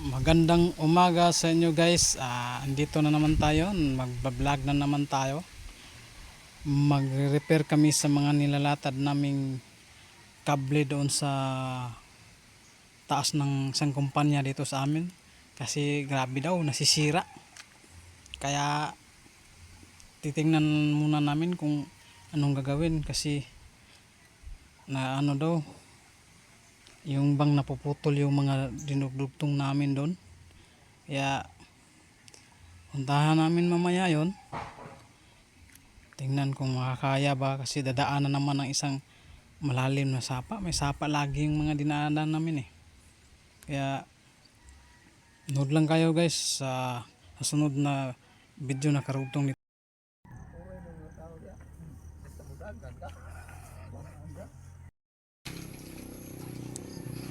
Magandang umaga sa inyo guys. Ah, andito na naman tayo. Magbablog na naman tayo. Mag-repair kami sa mga nilalatad naming kable doon sa taas ng isang kumpanya dito sa amin. Kasi grabe daw, nasisira. Kaya titingnan muna namin kung anong gagawin kasi na ano daw yung bang napuputol yung mga dinugdugtong namin doon. Kaya puntahan namin mamaya yon. Tingnan kung makakaya ba kasi dadaanan naman ng isang malalim na sapa. May sapa lagi yung mga dinaanan namin eh. Kaya nood lang kayo guys sa, sunod na video na karugtong nito.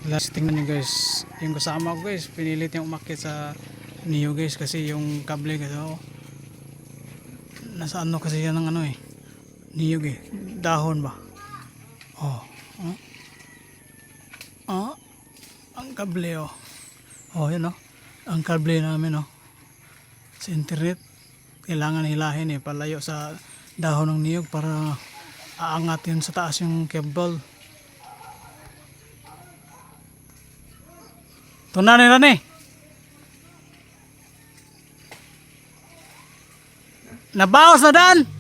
Last tingnan nyo guys, yung kasama ko guys, pinilit yung umakit sa niyo guys kasi yung kable kasi oh, nasa ano kasi yan ng ano eh, niyog eh, dahon ba? Oh, oh, oh, ang kable oh, oh yun oh, ang kable namin oh, sa internet, kailangan hilahin eh, palayo sa dahon ng niyog para aangat yun sa taas yung cable. Tuna ni Rani. Nabawas na dan.